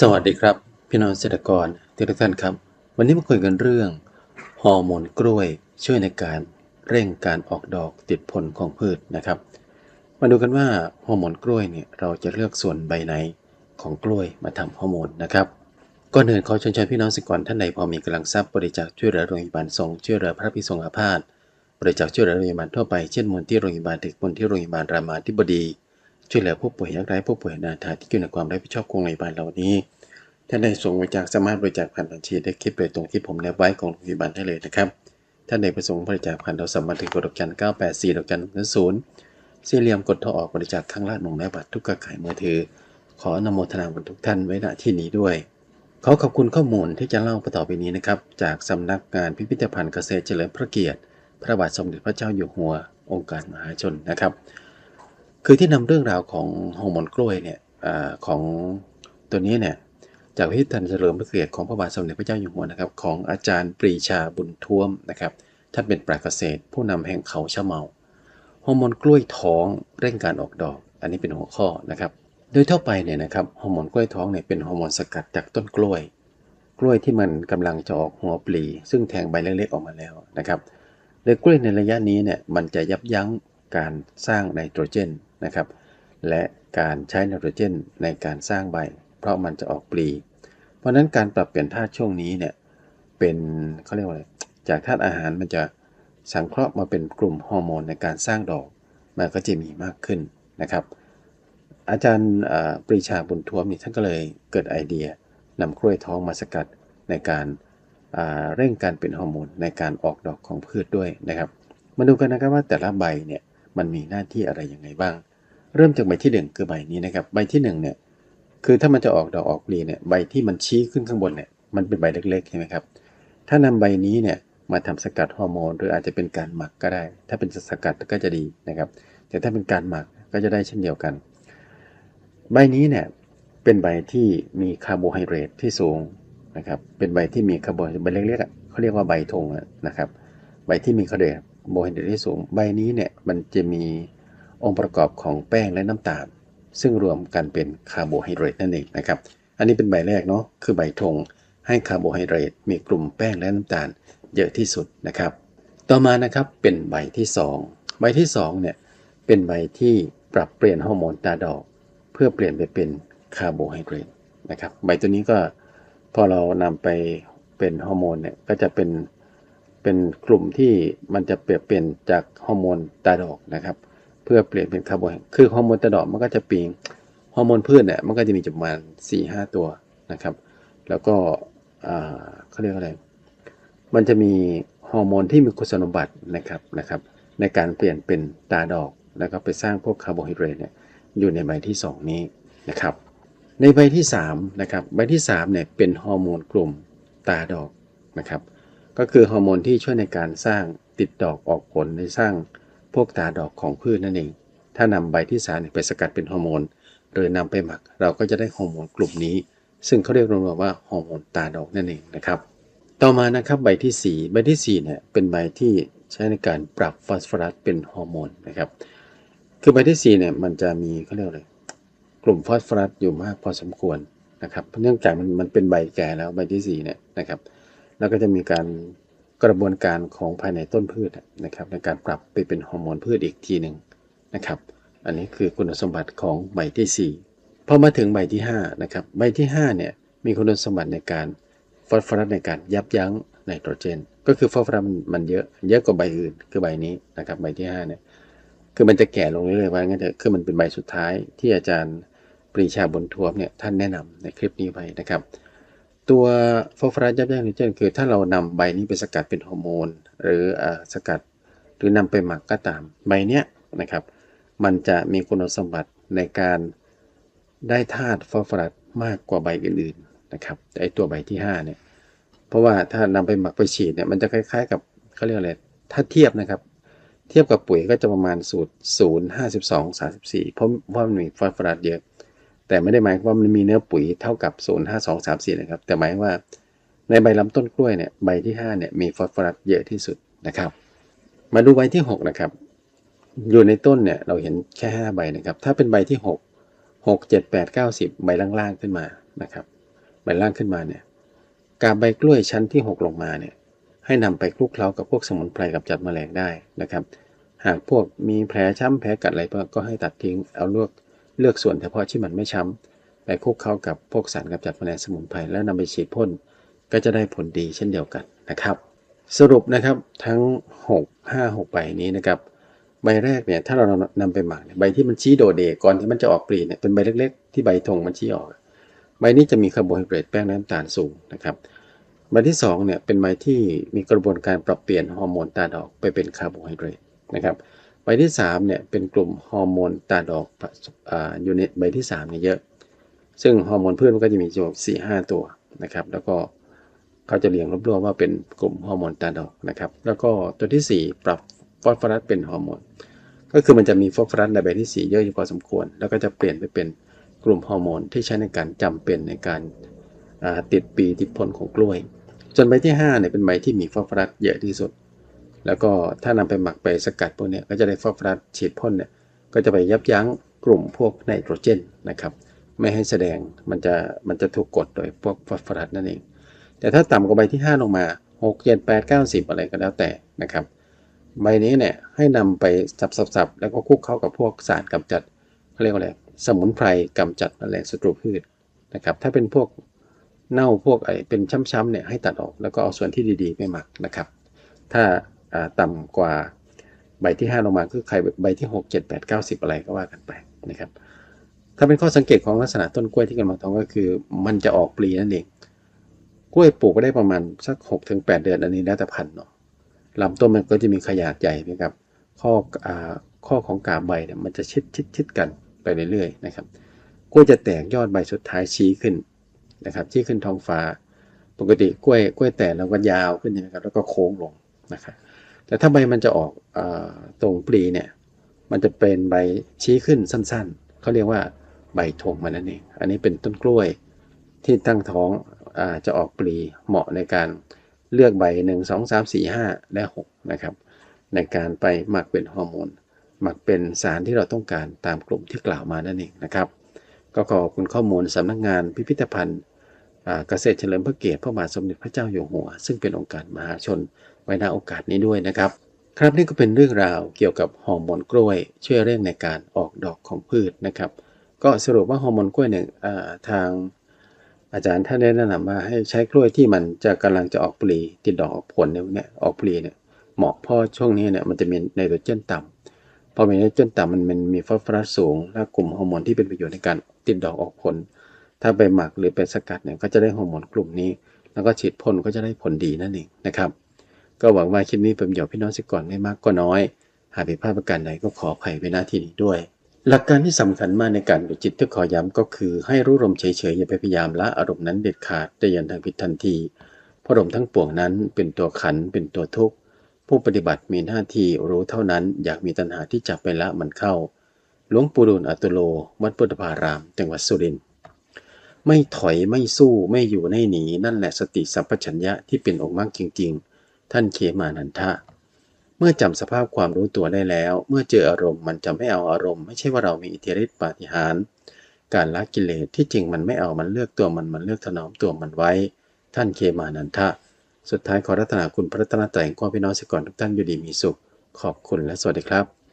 สวัสดีครับ พี่น้องเกษตรกรทุกท่านครับ วันนี้มาคุยกันเรื่องฮอร์โมนกล้วยช่วยในการเร่งการออกดอกติดผลของพืชนะครับ มาดูกันว่าฮอร์โมนกล้วยเนี่ยเราจะเลือกส่วนใบไหนของกล้วยมาทำฮอร์โมนนะครับก่อนอื่นขอเชิญชวนพี่น้องสิกรท่านใดพอมีกำลังทรัพย์บริจาคช่วยเหลือโรงพยาบาลทรงช่วยเหลือพระพิทรงอาพาธบริจาคช่วยเหลือโรงพยาบาลทั่วไปเช่นมูลที่โรงพยาบาลเด็กมูลที่โรงพยาบาลรามาธิบดี ช่วยเหลือผู้ป่วยยากไร้ผู้ป่วยนาถาที่อยู่ในความรับผิดชอบของโรงพยาบาลเหล่านี้ท่านใดส่งบริจาคสามารถบริจาคผ่านบัญชีได้คลิปโดยตรงที่ผมแนบไว้ของโรงพยาบาลได้เลยนะครับท่านใดประสงค์บริจาคผ่านโทรศัพท์มาถึงกดดอกจัน984ดอกจัน1 0สี่เหลี่ยมกดโทรออกบริจาคข้างล่างหนุ่มแม่บัตรทุกกระขายมือถือ ขออนโมทนาบุญทุกท่านไว้ณที่นี้ด้วย ขอขอบคุณข้อมูลที่จะเล่าต่อไปนี้นะครับจากสำนักงานพิพิธภัณฑ์เกษตรเฉลิมพระเกียรติ พระบาทสมเด็จพระเจ้าอยู่หัว องค์การมหาชนนะครับ คือที่นำเรื่องราวของฮอร์โมนกล้วยเนี่ยอของตัวนี้เนี่ยจากพิพิธภัณฑ์เฉลิมพระเกียรติของพระบาทสมเด็จพระเจ้าอยู่หัวนะครับของอาจารย์ปรีชาบุญท่วมนะครับท่านเป็นปราเกษตร ผู้นำแห่งเขาชะเมาฮอร์โมนกล้วยท้องเร่งการออกดอก อันนี้เป็นหัวข้อนะครับ โดยทั่วไปเนี่ยนะครับฮอร์โมนกล้วยท้องเนี่ยเป็นฮอร์โมนสกัดจากต้นกล้วย กล้วยที่มันกำลังจะออกหัวปลี ซึ่งแทงใบเล็กๆออกมาแล้วนะครับโดยกล้วยในระยะนี้เนี่ยมันจะยับยั้งการสร้างไนโตรเจน นะครับ และการใช้ไนโตรเจนในการสร้างใบ เพราะมันจะออกปลี เพราะฉะนั้นการปรับเปลี่ยนธาตุช่วงนี้เนี่ยเป็นเขาเรียกว่าอะไร จากธาตุอาหารมันจะสังเคราะห์มาเป็นกลุ่มฮอร์โมนในการสร้างดอก มันก็จะมีมากขึ้นนะครับ อาจารย์ปรีชาบุญทวมนี่ท่านก็เลยเกิดไอเดียนำกล้วยท้องมาสกัดในการเร่งการเป็นฮอร์โมนในการออกดอกของพืชด้วยนะครับ มาดูกันนะครับว่าแต่ละใบเนี่ย มันมีหน้าที่อะไรยังไงบ้าง เริ่มจากใบที่หนึ่งคือใบนี้นะครับ ใบที่หนึ่งเนี่ยคือถ้ามันจะออกดอกออกปลีเนี่ยใบที่มันชี้ขึ้นข้างบนเนี่ยมันเป็นใบเล็กๆใช่ไหมครับ ถ้านำใบนี้เนี่ยมาทำสกัดฮอร์โมนหรืออาจจะเป็นการหมักก็ได้ ถ้าเป็นสกัดก็จะดีนะครับ แต่ถ้าเป็นการหมักก็จะได้เช่นเดียวกัน ใบนี้เนี่ยเป็นใบที่มีคาร์โบไฮเดรตที่สูงนะครับ เป็นใบที่มีคาร์โบไฮเดรตใบเล็กๆเขาเรียกว่าใบธงนะครับ ใบที่มีคาร์โบไฮเดรต โมหินเดที่สูง ใบนี้เนี่ยมันจะมีองค์ประกอบของแป้งและน้ำตาล ซึ่งรวมกันเป็นคาร์โบไฮเดรตนั่นเองนะครับอันนี้เป็นใบแรกเนาะคือใบธงให้คาร์โบไฮเดรตมีกลุ่มแป้งและน้ำตาลเยอะที่สุดนะครับ ต่อมานะครับเป็นใบที่ 2 ใบที่2เนี่ยเป็นใบที่ปรับเปลี่ยนฮอร์โมนตาดอก เพื่อเปลี่ยนไปเป็นคาร์โบไฮเดรตนะครับใบตัวนี้ก็พอเรานำไปเป็นฮอร์โมนเนี่ยก็จะเป็น เป็นกลุ่มที่มันจะเปลี่ยนเปลี่ยนจากฮอร์โมนตาดอกนะครับ เพื่อเปลี่ยนเป็นคาร์โบไฮเดรตคือฮอร์โมนตาดอกมันก็จะปีงฮอร์โมนพืชเนี่ยมันก็จะมีประมาณ4 5ตัวนะครับ แล้วก็เขาเรียกอะไร มันจะมีฮอร์โมนที่มีคุณสมบัตินะครับนะครับ ในการเปลี่ยนเป็นตาดอกแล้วก็ไปสร้างพวกคาร์โบไฮเดรตเนี่ยอยู่ในใบที่ 2 นี้นะครับ ในใบที่3นะครับใบที่3เนี่ยเป็นฮอร์โมนกลุ่มตาดอกนะครับ ก็คือฮอร์โมนที่ช่วยในการสร้างติดดอกออกผลในสร้างพวกตาดอกของพืชนั่นเอง ถ้านำใบที่3เนี่ยไปสกัดเป็นฮอร์โมนหรือนำไปหมัก เราก็จะได้ฮอร์โมนกลุ่มนี้ ซึ่งเขาเรียกรวมๆว่าฮอร์โมนตาดอกนั่นเองนะครับ ต่อมานะครับใบที่ 4 ใบที่4เนี่ยเป็นใบที่ใช้ในการปรับฟอสฟอรัสเป็นฮอร์โมนนะครับ คือใบที่4เนี่ยมันจะมีเขาเรียกอะไรกลุ่มฟอสฟอรัสอยู่มากพอสมควรนะครับ เนื่องจากมันมันเป็นใบแก่แล้วใบที่4เนี่ยนะครับ แล้วก็จะมีการกระบวนการของภายในต้นพืชนะครับในการปรับไปเป็นฮอร์โมนพืชอีกทีหนึ่งนะครับ อันนี้คือคุณสมบัติของใบที่ 4 พอมาถึงใบที่5นะครับใบที่5เนี่ยมีคุณสมบัติในการฟอสฟอรัสในการยับยั้งไนโตรเจน ก็คือฟอสฟอรัสมันเยอะเยอะกว่าใบอื่นคือใบนี้นะครับใบที่5เนี่ยคือมันจะแก่ลงเรื่อยๆว่างั้นเถอะคือมันเป็นใบสุดท้ายที่อาจารย์ปรีชาบนทวมเนี่ยท่านแนะนำในคลิปนี้ไว้นะครับ ตัวฟอสฟอรัสยับยั้งนโตรเจนคือถ้าเรานำใบนี้ไปสกัดเป็นฮอร์โมน หรืออ่าสกัดหรือนำไปหมักก็ตามใบเนี้ยนะครับ มันจะมีคุณสมบัติในการได้ธาตุฟอสฟอรัสมากกว่าใบอื่นๆนะครับแต่ไอตัวใบที่5เนี่ยเพราะว่าถ้านำไปหมักไปฉีดเนี่ยมันจะคล้ายๆ กับเขาเรียกอะไรถ้าเทียบนะครับ เทียบกับปุ๋ยก็จะประมาณสูตร 0 52 34 เพราะว่ามันมีฟอสฟอรัสเยอะ แต่ไม่ได้หมายว่ามันมีเนื้อปุ๋ยเท่ากับ 0 5 2 3 4 นะครับ แต่หมายว่าในใบลำต้นกล้วยเนี่ยใบที่5เนี่ยมีฟอสฟอรัสเยอะที่สุดนะครับ มาดูใบที่ 6 นะครับ อยู่ในต้นเนี่ยเราเห็นแค่ 5 ใบนะครับ ถ้าเป็นใบที่ 6 6 7 8 9 10 ใบล่างๆขึ้นมานะครับใบล่างขึ้นมาเนี่ยกาบใบกล้วยชั้นที่ 6 ลงมาเนี่ยให้นำไปคลุกเคล้ากับพวกสมุนไพรกับจัดแมลงได้นะครับ หากพวกมีแผลช้ำแผลกัดอะไรก็ให้ตัดทิ้งเอาลือก เลือกส่วนเฉพาะที่มันไม่ช้ำไปคลุกเคล้ากับพวกสารกับจัดแมลงสมุนไพรแล้วนำไปฉีดพ่นก็จะได้ผลดีเช่นเดียวกันนะครับ สรุปนะครับทั้ง 6 5 6ใบนี้นะครับใบแรกเนี่ยถ้าเรานำไปหมักใบที่มันชี้โดดเด่ก่อนที่มันจะออกปลีเนี่ยเป็นใบเล็ก ๆ ที่ใบธงมันชี้ออกใบนี้จะมีคาร์โบไฮเดรตแป้งและน้ำตาลสูงนะครับใบที่2เนี่ยเป็นใบที่มีกระบวนการปรับเปลี่ยนฮอร์โมนตาดอกไปเป็นคาร์โบไฮเดรตนะครับ ใบที่3เนี่ยเป็นกลุ่มฮอร์โมนตาดอกออยู่ในใบที่3เนี่ยเยอะ ซึ่งฮอร์โมนพืชมันก็จะมีอยู่สี่ห้าตัวนะครับ แล้วก็เขาจะเรียงรวบๆว่าเป็นกลุ่มฮอร์โมนตาดอกนะครับ แล้วก็ตัวที่ 4 ปรับฟอสฟอรัสเป็นฮอร์โมน ก็คือมันจะมีฟอสฟอรัสในใบที่4เยอะอยู่พอสมควร แล้วก็จะเปลี่ยนไปเป็นกลุ่มฮอร์โมนที่ใช้ในการจำเป็นในการติดปีติดผลของกล้วย จนใบที่5เนี่ยเป็นใบที่มีฟอสฟอรัสเยอะที่สุด แล้วก็ถ้านำไปหมักไปสกัดพวกนี้ก็จะได้ฟอสฟอรัสฉีดพ่นเนี่ยก็จะไปยับยั้งกลุ่มพวกไนโตรเจนนะครับไม่ให้แสดงมันจะมันจะถูกกดโดยพวกฟอสฟอรัสนั่นเอง แต่ถ้าต่ำกว่าใบที่ 5 ลงมา 6 7 8 9 10 อะไรก็แล้วแต่นะครับ ใบนี้เนี่ยให้นำไปสับๆแล้วก็คลุกเข้ากับพวกสารกำจัดเขาเรียกว่าอะไรสมุนไพรกำจัดแมลงศัตรูพืชนะครับถ้าเป็นพวกเน่าพวกไอเป็นช้ำๆเนี่ยให้ตัดออกแล้วก็เอาส่วนที่ดีๆไปหมักนะครับ ถ้า ต่ำกว่าใบที่ 5 ลงมาคือใครใบที่ 6 7 8 9 10 อะไรก็ว่ากันไปนะครับ ถ้าเป็นข้อสังเกตของลักษณะต้นกล้วยที่กำลังท้องก็คือ มันจะออกปลีนั่นเอง กล้วยปลูกก็ได้ประมาณสัก6ถึง8เดือนอันนี้แล้วแต่พันธุ์เนาะลำต้นมันก็จะมีขนาดใหญ่นะครับ ข้ออ่าข้อของกาบใบเนี่ยมันจะชิดชิดชิดกันไปเรื่อยๆนะครับ กล้วยจะแตกยอดใบสุดท้ายชี้ขึ้นนะครับชี้ขึ้นท้องฟ้า ปกติกล้วยกล้วยแตกแล้วก็ยาวขึ้นนะครับแล้วก็โค้งลงนะครับ แต่ถ้าใบมันจะออกอตรงปลีเนี่ย มันจะเป็นใบชี้ขึ้นสั้นๆ เขาเรียกว่าใบธงมันนั่นเอง อันนี้เป็นต้นกล้วยที่ตั้งท้องอจะออกปลีเหมาะในการเลือกใบ 1 2 3 4 5 และ 6 นะครับ ในการไปหมักเป็นฮอร์โมน หมักเป็นสารที่เราต้องการตามกลุ่มที่กล่าวมานั่นเองนะครับ ก็ขอบคุณข้อมูลสำนักงานพิพิธภัณฑ์เกษตรเฉลิมพระเกียรติพระบาทสมเด็จพระเจ้าอยู่หัว ซึ่งเป็นองค์การมหาชน ไว้ณโอกาสนี้ด้วยนะครับ ครับนี่ก็เป็นเรื่องราวเกี่ยวกับฮอร์โมนกล้วย ช่วยเร่งในการออกดอกของพืชนะครับ ก็สรุปว่าฮอร์โมนกล้วยเนี่ยทางอาจารย์ท่านได้แนะนำว่าให้ใช้กล้วยที่มันจะกำลังจะออกปลีติดดอกออกผลเนี่ยออกปลีเนี่ยเหมาะเพราะช่วงนี้เนี่ยมันจะมีไนโตรเจนต่ำพอมีไนโตรเจนต่ำมันมันมีฟอสฟอรัสสูง และกลุ่มฮอร์โมนที่เป็นประโยชน์ในการติดดอกออกผล ถ้าไปหมักหรือไปสกัดเนี่ยก็จะได้ฮอร์โมนกลุ่มนี้ แล้วก็ฉีดพ่นก็จะได้ผลดีนั่นเองนะครับ ก็หวังว่าคลิปนี้เป็นประโยชน์พี่น้องสิก่อนไม่มากก็น้อย หากผิดพลาดประการใดก็ขออภัยไว้หน้าที่นี้ด้วย หลักการที่สำคัญมากในการดูจิตที่ขอย้ำก็คือ ให้รู้ลมเฉยๆอย่าไปพยายามละอารมณ์นั้นเด็ดขาดแต่ยันทางผิดทันทีเพราะลมทั้งปวงนั้นเป็นตัวขันเป็นตัวทุกข์ผู้ปฏิบัติมีหน้าที่รู้เท่านั้น อยากมีตัณหาที่จับไปละมันเข้าหลวงปู่ดูลอัตโล วัดพุทธพาราม จังหวัดสุรินทร์ไม่ถอยไม่สู้ไม่อยู่ไม่หนีนั่นแหละสติสัมปชัญญะที่เป็นองค์มรรคจริง ๆ ท่านเคมานันทะ เมื่อจำสภาพความรู้ตัวได้แล้ว เมื่อเจออารมณ์มันจะไม่เอาอารมณ์ ไม่ใช่ว่าเรามีอิทธิฤทธิปาฏิหาริย์การละกิเลสที่จริงมันไม่เอามันเลือกตัวมันมันเลือกถนอมตัวมันไว้ ท่านเคมานันทะ สุดท้ายขอรัตนาคุณพระรัตนตรัยของพี่น้องสก่อนทุกท่านอยู่ดีมีสุข ขอบคุณและสวัสดีครับ